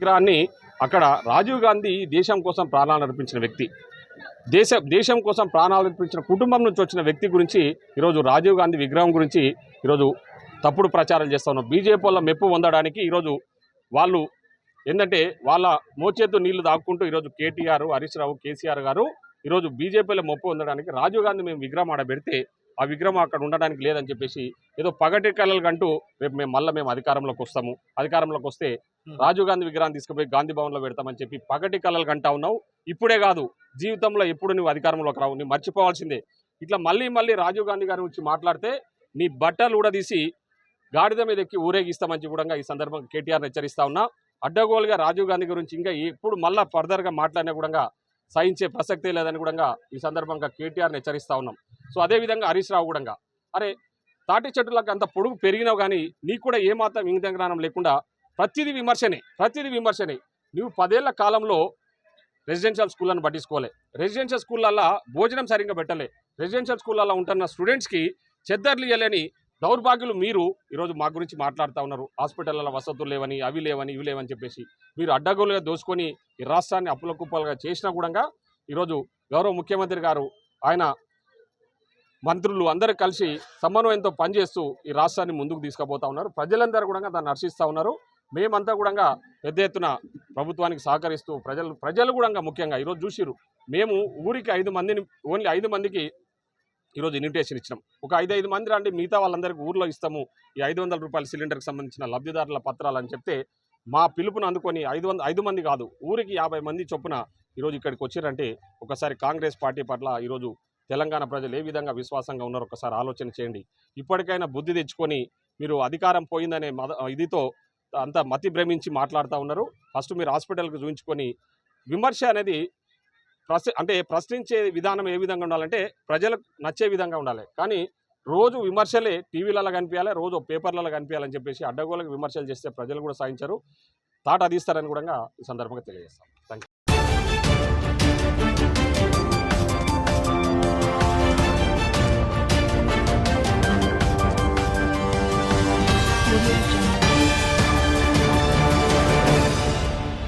విగ్రహాన్ని అక్కడ రాజీవ్ గాంధీ దేశం కోసం ప్రాణాలు అర్పించిన వ్యక్తి. దేశ దేశం కోసం ప్రాణాలు అర్పించిన కుటుంబం నుంచి వచ్చిన వ్యక్తి గురించి ఈరోజు రాజీవ్ గాంధీ విగ్రహం గురించి ఈరోజు తప్పుడు ప్రచారం చేస్తా ఉన్నాం. బీజేపీ వాళ్ళ మెప్పు పొందడానికి ఈరోజు వాళ్ళు ఏంటంటే వాళ్ళ మోచేతు నీళ్ళు దాక్కుంటూ ఈరోజు కేటీఆర్ హరీష్ రావు కేసీఆర్ గారు ఈరోజు బీజేపీలో మొప్పు పొందడానికి రాజీవ్ గాంధీ మేము విగ్రహం ఆడబెడితే ఆ విగ్రహం అక్కడ ఉండడానికి లేదని చెప్పేసి ఏదో పగటి కళలు కంటూ రేపు మేము మళ్ళీ మేము అధికారంలోకి వస్తాము. అధికారంలోకి వస్తే రాజీవ్ గాంధీ విగ్రహాన్ని తీసుకుపోయి గాంధీ భవన్లో పెడతామని చెప్పి పగటి కళలు కంటా ఉన్నావు. ఇప్పుడే కాదు జీవితంలో ఎప్పుడు నువ్వు అధికారంలోకి రావు నువ్వు మర్చిపోవాల్సిందే. ఇట్లా మళ్ళీ మళ్ళీ రాజీవ్ గాంధీ గారి గురించి మాట్లాడితే నీ బట్టలు ఊడదీసి గాడిద మీద ఎక్కి ఊరేగిస్తామని చెప్పి కూడా ఈ సందర్భంగా కేటీఆర్ హెచ్చరిస్తా ఉన్నా. అడ్డగోలుగా రాజీవ్ గాంధీ గురించి ఇంకా ఎప్పుడు మళ్ళా ఫర్దర్గా మాట్లాడినా కూడా సహించే ప్రసక్తే లేదని కూడా ఈ సందర్భంగా కేటీఆర్ని హెచ్చరిస్తా ఉన్నాం. సో అదేవిధంగా హరీష్ రావు కూడా అరే తాటి చెట్టులకు అంత పొడుగు పెరిగినావు కానీ నీకు కూడా ఏమాత్రం ఇంగిత జ్ఞానం లేకుండా ప్రతిదీ విమర్శనే ప్రతిదీ విమర్శనే. నువ్వు పదేళ్ళ కాలంలో రెసిడెన్షియల్ స్కూళ్ళను పట్టించుకోలే. రెసిడెన్షియల్ స్కూళ్ళల్లో భోజనం సరిగ్గా పెట్టలే. రెసిడెన్షియల్ స్కూళ్ళల్లో ఉంటున్న స్టూడెంట్స్కి చెద్దర్లు ఇవ్వలేని దౌర్భాగ్యులు మీరు ఈరోజు మా గురించి మాట్లాడుతూ ఉన్నారు. హాస్పిటల్లో వసతులు లేవని అవి లేవని ఇవి లేవని చెప్పేసి మీరు అడ్డగోలుగా దోసుకొని ఈ రాష్ట్రాన్ని అప్పుల కుప్పలుగా చేసినా కూడా ఈరోజు గౌరవ ముఖ్యమంత్రి గారు ఆయన మంత్రులు అందరూ కలిసి సమన్వయంతో పనిచేస్తూ ఈ రాష్ట్రాన్ని ముందుకు తీసుకుపోతా ఉన్నారు. ప్రజలందరూ కూడా దాన్ని హర్షిస్తూ ఉన్నారు. మేమంతా కూడా పెద్ద ఎత్తున ప్రభుత్వానికి సహకరిస్తూ ప్రజలు ప్రజలు కూడా ముఖ్యంగా ఈరోజు చూసిరు మేము ఊరికి ఐదు మందిని ఓన్లీ ఐదు మందికి ఈరోజు ఇన్విటేషన్ ఇచ్చినాం. ఒక ఐదు ఐదు మంది రండి మిగతా వాళ్ళందరికీ ఊర్లో ఇస్తాము. ఈ ఐదు వందల రూపాయల సిలిండర్కి సంబంధించిన లబ్ధిదారుల పత్రాలు అని చెప్తే మా పిలుపును అందుకొని ఐదు వంద ఐదు మంది కాదు ఊరికి యాభై మంది చొప్పున ఈరోజు ఇక్కడికి వచ్చారంటే ఒకసారి కాంగ్రెస్ పార్టీ పట్ల ఈరోజు తెలంగాణ ప్రజలు ఏ విధంగా విశ్వాసంగా ఉన్నారో ఒకసారి ఆలోచన చేయండి. ఇప్పటికైనా బుద్ధి తెచ్చుకొని మీరు అధికారం పోయిందనే మద ఇదితో అంత మతి భ్రమించి మాట్లాడుతూ ఉన్నారు. ఫస్ట్ మీరు హాస్పిటల్కి చూపించుకొని విమర్శ అనేది ప్రశ్న అంటే ప్రశ్నించే విధానం ఏ విధంగా ఉండాలంటే ప్రజలకు నచ్చే విధంగా ఉండాలి. కానీ రోజు విమర్శలే టీవీలలో కనిపించాలి రోజు పేపర్లలో కనిపించాలని చెప్పేసి అడ్డగోలకు విమర్శలు చేస్తే ప్రజలు కూడా సాధించారు తాట అదిస్తారని కూడా ఈ సందర్భంగా తెలియజేస్తాం. Thank you Audio